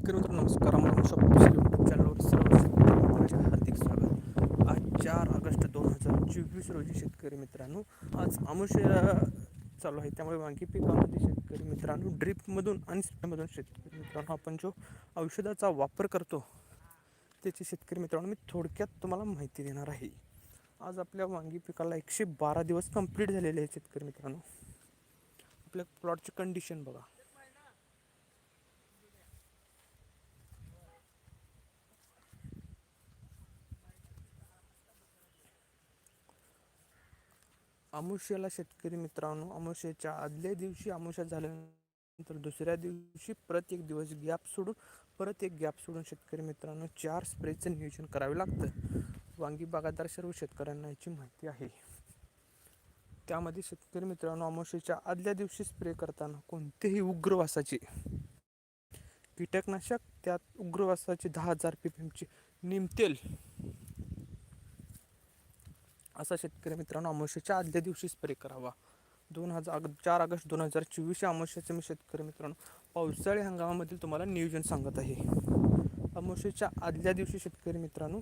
शेतकरी नमस्कार. आम्हाला शॉपिंग यूट्यूब चॅनलवर सर्व हार्दिक स्वागत. आज चार ऑगस्ट दोन हजार चोवीस रोजी शेतकरी मित्रांनो आज आमुष चालू आहे. त्यामुळे वांगी पिकामध्ये शेतकरी मित्रांनो ड्रीपमधून आणि स्प्रेमधून शेतकरी मित्रांनो आपण जो औषधाचा वापर करतो त्याची शेतकरी मित्रांनो मी थोडक्यात तुम्हाला माहिती देणार आहे. आज आपल्या वांगी पिकाला एकशे बारा दिवस कंप्लीट झालेले आहे शेतकरी मित्रांनो. आपल्या प्लॉटची कंडिशन बघा. अमुष्याला शेतकरी मित्रांनो अमुष्याच्या आदल्या दिवशी अमुष्या झाल्यानंतर दुसऱ्या दिवशी परत एक दिवस गॅप सोडून परत एक गॅप सोडून शेतकरी मित्रांनो चार स्प्रेचं नियोजन करावे लागतं. वांगी बागादार सर्व शेतकऱ्यांना याची माहिती आहे. त्यामध्ये शेतकरी मित्रांनो अमुष्याच्या आदल्या दिवशी स्प्रे करताना कोणतेही उग्रवासाचे कीटकनाशक त्यात उग्रवासाचे दहा हजार पी पी एमचे निमतेल असा शेतकरी मित्रांनो अमावस्येच्या आदल्या दिवशी स्प्रे करावा. दोन हजार चार ऑगस्ट दोन हजार चोवीस अमावस्याचे मी शेतकरी मित्रांनो पावसाळी हंगामामधील तुम्हाला नियोजन सांगत आहे. अमावस्येच्या आदल्या दिवशी शेतकरी मित्रांनो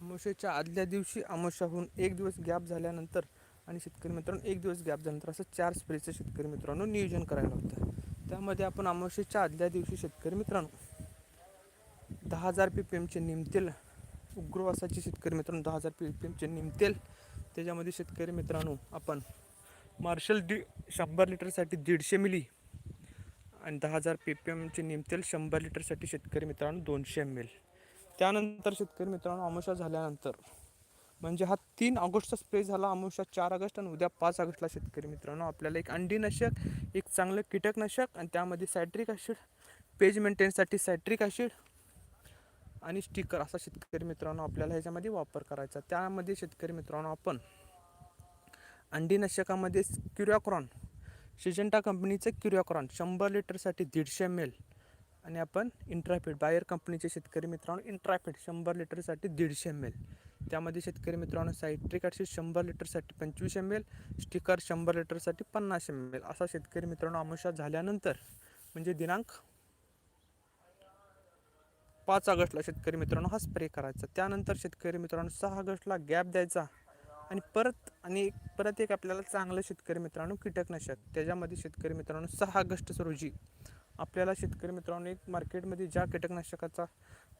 अमावस्येच्या आदल्या दिवशी अमावस्याहून एक दिवस गॅप झाल्यानंतर आणि शेतकरी मित्रांनो एक दिवस गॅप झाल्यानंतर असं चार स्प्रेचं शेतकरी मित्रांनो नियोजन करायला होतं. त्यामध्ये आपण अमावस्येच्या आदल्या दिवशी शेतकरी मित्रांनो दहा हजार पी पी एमचे निमतेल उग्रवासाचे शेतकरी मित्रांनो दहा हजार पी पी एमचे निमतेल त्याच्यामध्ये शेतकरी मित्रांनो आपण मार्शल डी शंभर लिटरसाठी दीडशे मिली आणि दहा हजार पी पी एमचे निमतेल शंभर लिटरसाठी शेतकरी मित्रांनो दोनशे एम एल त्यानंतर शेतकरी मित्रांनो अमुषा झाल्यानंतर म्हणजे हा तीन ऑगस्टचा स्प्रे झाला अमुषा चार ऑगस्ट आणि उद्या पाच ऑगस्टला शेतकरी मित्रांनो आपल्याला एक अंडीनाशक एक चांगलं कीटकनाशक आणि त्यामध्ये सायट्रिक ॲसिड पेज मेंटेनसाठी सायट्रिक ॲसिड आणि स्टिकर असा शेतकरी मित्रांनो आपल्याला ह्याच्यामध्ये वापर करायचा. त्यामध्ये शेतकरी मित्रांनो आपण अंडीनाशकामध्ये क्युरियाक्रॉन सिजंटा कंपनीचं क्युरियाक्रॉन शंभर लिटरसाठी दीडशे एम एल आणि आपण इंट्राफिड बायर कंपनीचे शेतकरी मित्रांनो इंट्राफिड शंभर लिटरसाठी दीडशे एम एल त्यामध्ये शेतकरी मित्रांनो सायट्रिक ॲसिड शंभर लिटरसाठी पंचवीस एम एल स्टिकर शंभर लिटरसाठी पन्नास एम एल असा शेतकरी मित्रांनो आमुषा झाल्यानंतर म्हणजे दिनांक पाच ऑगस्टला शेतकरी मित्रांनो हा स्प्रे करायचा. त्यानंतर शेतकरी मित्रांनो सहा ऑगस्टला गॅप द्यायचा आणि परत आणि एक परत एक आपल्याला चांगलं शेतकरी मित्रांनो कीटकनाशक. त्याच्यामध्ये शेतकरी मित्रांनो सहा ऑगस्ट रोजी आपल्याला शेतकरी मित्रांनो एक मार्केटमध्ये ज्या कीटकनाशकाचा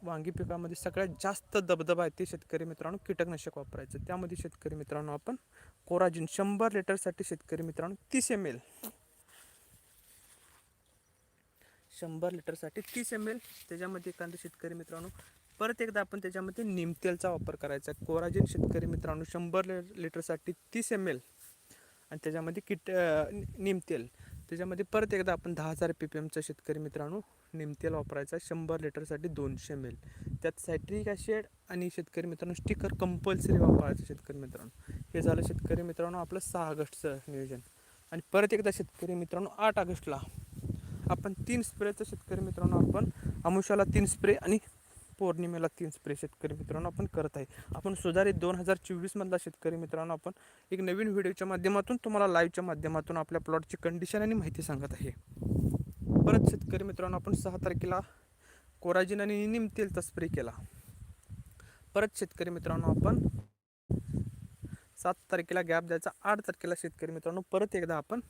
वांगी पिकामध्ये सगळ्यात जास्त दबदबा आहे ते शेतकरी मित्रांनो कीटकनाशक वापरायचं. त्यामध्ये शेतकरी मित्रांनो आपण कोराजिन शंभर लिटरसाठी शेतकरी मित्रांनो तीस एम एल शंभर लिटरसाठी तीस एम एल त्याच्यामध्ये एखादं शेतकरी मित्रांनो परत एकदा आपण त्याच्यामध्ये निमतेलचा वापर करायचा कोराजिन शेतकरी मित्रांनो शंभर लिटरसाठी तीस एम एल आणि त्याच्यामध्ये किट निमतेल त्याच्यामध्ये परत एकदा आपण दहा हजार पी पी एमचं शेतकरी मित्रांनो निमतेल वापरायचा शंभर लिटरसाठी दोनशे एम एल त्यात सायट्रिक ॲसिड आणि शेतकरी मित्रांनो स्टिकर कंपल्सरी वापरायचं शेतकरी मित्रांनो. हे झालं शेतकरी मित्रांनो आपलं सहा ऑगस्टचं नियोजन. आणि परत एकदा शेतकरी मित्रांनो आठ ऑगस्टला आपण तीन स्प्रेचं शेतकरी मित्रांनो आपण अमुषाला तीन स्प्रे आणि पौर्णिमेला तीन स्प्रे शेतकरी मित्रांनो आपण करत आहे. आपण सुधारित दोन हजार चोवीसमधला शेतकरी मित्रांनो आपण एक नवीन व्हिडिओच्या माध्यमातून तुम्हाला लाईव्हच्या माध्यमातून आपल्या प्लॉटची कंडिशन आणि माहिती सांगत आहे. परत शेतकरी मित्रांनो आपण सहा तारखेला कोराजिन आणि निम तेलचा स्प्रे केला. परत शेतकरी मित्रांनो आपण सात तारखेला गॅप द्यायचा आठ तारखेला शेतकरी मित्रांनो परत एकदा आपण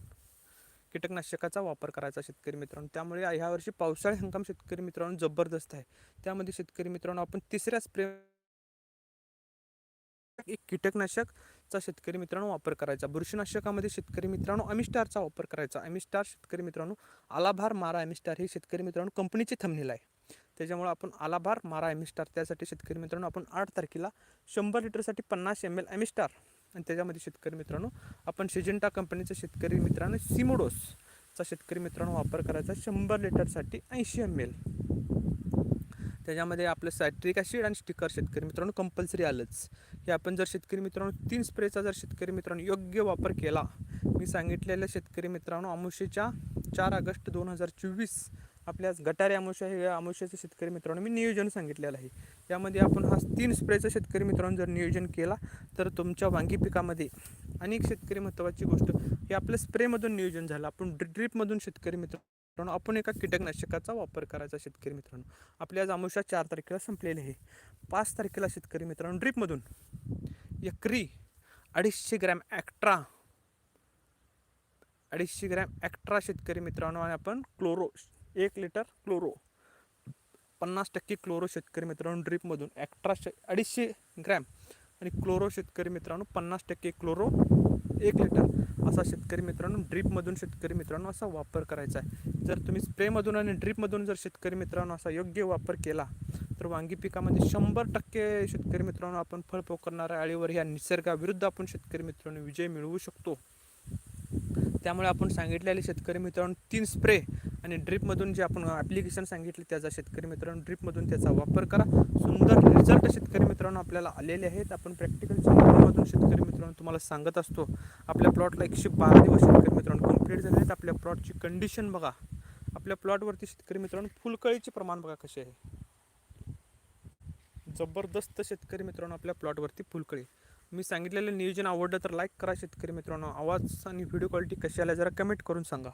कीटकनाशकाचा वापर करायचा शेतकरी मित्रांनो. त्यामुळे ह्यावर्षी पावसाळी हंगाम शेतकरी मित्रांनो जबरदस्त आहे. त्यामध्ये शेतकरी मित्रांनो आपण तिसऱ्या स्प्रे एक कीटकनाशकचा शेतकरी मित्रांनो वापर करायचा. बुरशीनाशकामध्ये शेतकरी मित्रांनो अमिस्टारचा वापर करायचा. अमिस्टार शेतकरी मित्रांनो आलाभार मारा अमिस्टार हे शेतकरी मित्रांनो कंपनीचे थंबनेल आहे. त्याच्यामुळे आपण आलाभार मारा एमिस्टार त्यासाठी शेतकरी मित्रांनो आपण आठ तारखेला शंभर लिटरसाठी पन्नास एम एल एमिस्टार आणि त्याच्यामध्ये शेतकरी मित्रांनो आपण सिजंटा कंपनीचा शेतकरी मित्रांनो सिमोडोसचा शेतकरी मित्रांनो वापर करायचा शंभर लिटरसाठी ऐंशी एम एल त्याच्यामध्ये आपलं सायट्रिक ॲसिड आणि स्टिकर शेतकरी मित्रांनो कंपल्सरी आलंच. हे आपण जर शेतकरी मित्रांनो तीन स्प्रेचा जर शेतकरी मित्रांनो योग्य वापर केला मी सांगितलेल्या शेतकरी मित्रांनो अमुषेच्या चार ऑगस्ट दोन हजार चोवीस आपल्या गटारे अमुष्या हे अमुष्याचं शेतकरी मित्रांनो मी नियोजन सांगितलेलं आहे. यामध्ये आपण हा तीन स्प्रेचं शेतकरी मित्रांनो जर नियोजन केला तर तुमच्या वांगी पिकामध्ये अनेक शेतकरी महत्त्वाची गोष्ट हे आपलं स्प्रेमधून नियोजन झालं. आपण ड्रिपमधून शेतकरी मित्रांनो आपण एका कीटकनाशकाचा वापर करायचा शेतकरी मित्रांनो. आपल्या आज अमावस्या चार तारखेला संपलेले आहे. पाच तारखेला शेतकरी मित्रांनो ड्रिपमधून एकरी अडीचशे ग्रॅम ॲक्ट्रा अडीचशे ग्रॅम ॲक्ट्रा शेतकरी मित्रांनो आणि आपण क्लोरो एक लिटर क्लोरो पन्नास टक्के क्लोरो शेतकरी मित्रांनो ड्रीपमधून अठराशे अडीचशे ग्रॅम. आणि क्लोरो शेतकरी मित्रांनो पन्नास टक्के क्लोरो एक लिटर. असा शेतकरी मित्रांनो ड्रीपमधून शेतकरी मित्रांनो असा वापर करायचा आहे. जर तुम्ही स्प्रेमधून आणि ड्रीपमधून जर शेतकरी मित्रांनो असा योग्य वापर केला तर वांगी पिकामध्ये शंभर टक्के शेतकरी मित्रांनो आपण फळ पोकरणाऱ्या आळीवर ह्या निसर्गाविरुद्ध आपण शेतकरी मित्रांनो विजय मिळवू शकतो. त्यामुळे आपण सांगितलेले शेतकरी मित्रांनो तीन स्प्रे आणि ड्रीपमधून जे आपण ॲप्लिकेशन सांगितले त्याचा शेतकरी मित्रांनो ड्रीपमधून त्याचा वापर करा. सुंदर रिझल्ट शेतकरी मित्रांनो आपल्याला आलेले आहेत. आपण प्रॅक्टिकलच्या माध्यमातून शेतकरी मित्रांनो तुम्हाला सांगत असतो. आपल्या प्लॉटला एकशे बारा दिवस शेतकरी मित्रांनो कंप्लीट झाले आहेत. आपल्या प्लॉटची कंडिशन बघा. आपल्या प्लॉटवरती शेतकरी मित्रांनो फुलकळीचे प्रमाण बघा कसे आहे. जबरदस्त शेतकरी मित्रांनो आपल्या प्लॉटवरती फुलकळी. मी सांगितलेलं नियोजन आवडलं तर लाईक करा शेतकरी मित्रांनो. आवाज आणि व्हिडिओ क्वालिटी कशी आल्या जरा कमेंट करून सांगा.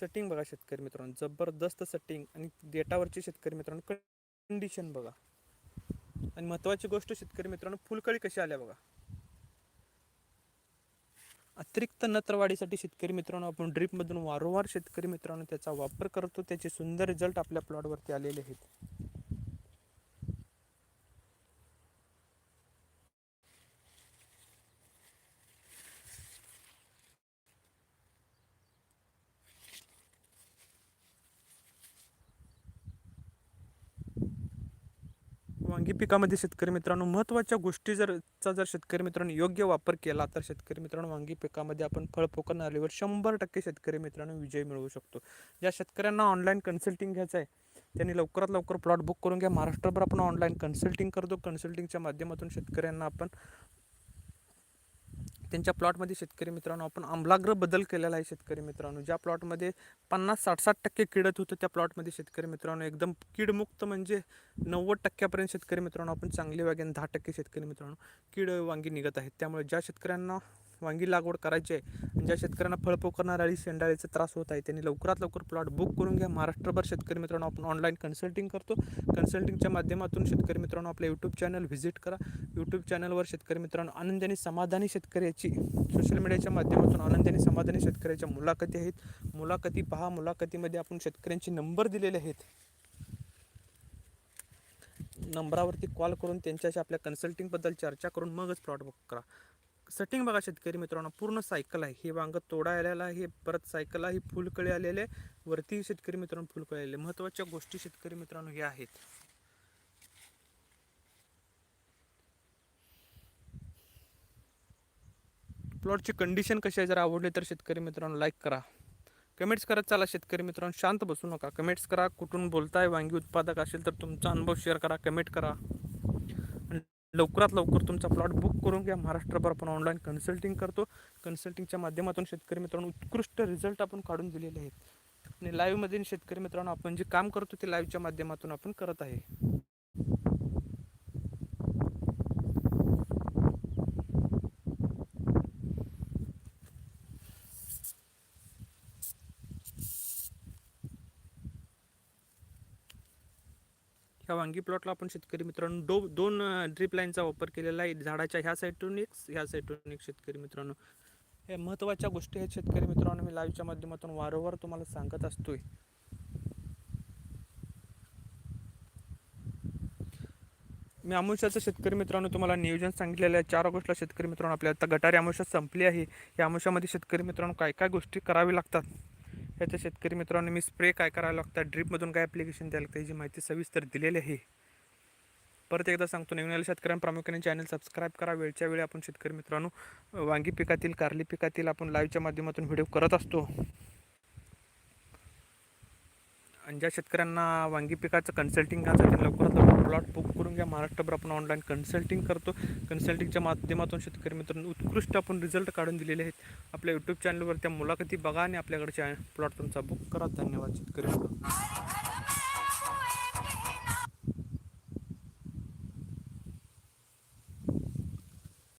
सेटिंग बघा शेतकरी मित्रांनो. जबरदस्त सेटिंग आणि डेटावरचे शेतकरी मित्रांनो कंडिशन बघा. आणि महत्त्वाची गोष्ट शेतकरी मित्रांनो फुलकळी कशी आल्या बघा. अतिरिक्त नत्रवाढीसाठी शेतकरी मित्रांनो आपण ड्रीपमधून वारंवार शेतकरी मित्रांनो त्याचा वापर करतो. त्याचे सुंदर रिझल्ट आपल्या प्लॉटवरती आलेले आहेत. वांगी पिकामध्ये शेतकरी मित्रांनो महत्त्वाच्या गोष्टी जर चा जर शेतकरी मित्रांनो योग्य वापर केला तर शेतकरी मित्रांनो वांगी पिकामध्ये आपण फळ पोकण आल्यावर शंभर टक्के शेतकरी मित्रांनो विजय मिळवू शकतो. ज्या शेतकऱ्यांना ऑनलाईन कन्सल्टिंग घ्यायचं आहे त्यांनी लवकरात लवकर प्लॉट बुक करून घ्या. महाराष्ट्रभर आपण ऑनलाईन कन्सल्टिंग करतो. कन्सल्टिंगच्या माध्यमातून शेतकऱ्यांना आपण त्यांच्या प्लॉटमध्ये शेतकरी मित्रांनो आपण आमलाग्र बदल केलेला आहे शेतकरी मित्रांनो. ज्या प्लॉटमध्ये पन्नास साठ साठ टक्के किडत होतं त्या प्लॉटमध्ये शेतकरी मित्रांनो एकदम कीडमुक्त म्हणजे नव्वद टक्क्यापर्यंत शेतकरी मित्रांनो आपण चांगली वागेन दहा टक्के शेतकरी मित्रांनो कीड वांगी निघत आहेत. त्यामुळे ज्या शेतकऱ्यांना वांगी लागवड करायची आहे. आणि ज्या शेतकऱ्यांना फळपोकरणार आणि शेंडाळीचा त्रास होत आहे त्यांनी लवकरात लवकर प्लॉट बुक करून घ्या. महाराष्ट्रभर शेतकरी मित्रांनो आपण ऑनलाईन कन्सल्टिंग करतो. कन्सल्टिंगच्या माध्यमातून शेतकरी मित्रांनो आपल्या यूट्यूब चॅनल व्हिजिट करा. यूट्यूब चॅनलवर शेतकरी मित्रांनो आनंदाने समाधानी शेतकऱ्याची सोशल मीडियाच्या माध्यमातून आनंदाने समाधानी शेतकऱ्याच्या मुलाखती आहेत. मुलाखती पहा. मुलाखतीमध्ये आपण शेतकऱ्यांचे नंबर दिलेले आहेत. नंबरावरती कॉल करून त्यांच्याशी आपल्या कन्सल्टिंगबद्दल चर्चा करून मगच प्लॉट बुक करा. सेटिंग बघा शेतकरी मित्रांनो पूर्ण सायकल आहे. हे वांग तोडा आलेला आहे हे परत सायकल आहे फुलकळी आलेले वरती शेतकरी मित्रांनो फुलकळी आलेले. महत्त्वाच्या गोष्टी शेतकरी मित्रांनो ह्या आहेत. प्लॉटची कंडिशन कशी आहे जर आवडली तर शेतकरी मित्रांनो लाईक करा. कमेंट्स करत चला शेतकरी मित्रांनो शांत बसू नका. कमेंट्स करा कुठून बोलताय वांगी उत्पादक असेल तर तुमचा अनुभव शेअर करा कमेंट करा. लवकरात लवकर तुमचा प्लॉट बुक करून घ्या. महाराष्ट्रभर आपण ऑनलाईन कन्सल्टिंग करतो. कन्सल्टिंगच्या माध्यमातून शेतकरी मित्रांनो उत्कृष्ट रिझल्ट आपण काढून दिलेले आहेत. आणि लाईव्हमध्ये शेतकरी मित्रांनो आपण जे काम करतो ते लाईव्हच्या माध्यमातून आपण करत आहे. एका वांगी प्लॉटला आपण शेतकरी मित्रांनो दो दोन ड्रीप लाईनचा वापर केलेला आहे. झाडाच्या ह्या साईडून एक ह्या साईडून एक शेतकरी मित्रांनो. हे महत्त्वाच्या गोष्टी आहेत शेतकरी मित्रांनो. मी लाईव्हच्या माध्यमातून वारंवार तुम्हाला सांगत असतोय. मी अमुष्याचं शेतकरी मित्रांनो तुम्हाला नियोजन सांगितलेलं आहे. चार ऑगस्टला शेतकरी मित्रांनो आपल्या आता गटारी अमुष्या संपली आहे. या अमुष्यामध्ये शेतकरी मित्रांनो काय काय गोष्टी करावी लागतात? याच्या शेतकरी मित्रांनो मी स्प्रे काय करायला लागतं? ड्रीपमधून काय ॲप्लिकेशन द्यायला लागतं? याची माहिती सविस्तर दिलेली आहे. परत एकदा सांगतो नवीन आलेल्या शेतकऱ्यांना प्रामुख्याने चॅनल सबस्क्राईब करा. वेळच्या वेळी आपण शेतकरी मित्रांनो वांगी पिकातील कारली पिकातील आपण लाईव्हच्या माध्यमातून व्हिडिओ करत असतो. आणि ज्या शेतकऱ्यांना वांगी पिकाचं कन्सल्टिंग घ्यायचं ते लवकरात लवकर प्लॉट बुक करून घ्या. महाराष्ट्रभर आपण ऑनलाईन कन्सल्टिंग करतो. कन्सल्टिंगच्या माध्यमातून शेतकरी मित्रांनो उत्कृष्ट आपण रिझल्ट काढून दिलेले आहेत. आपल्या यूट्यूब चॅनलवर त्या मुलाखती बघा आणि आपल्याकडे प्लॉट तुमचा बुक करा. धन्यवाद शेतकरी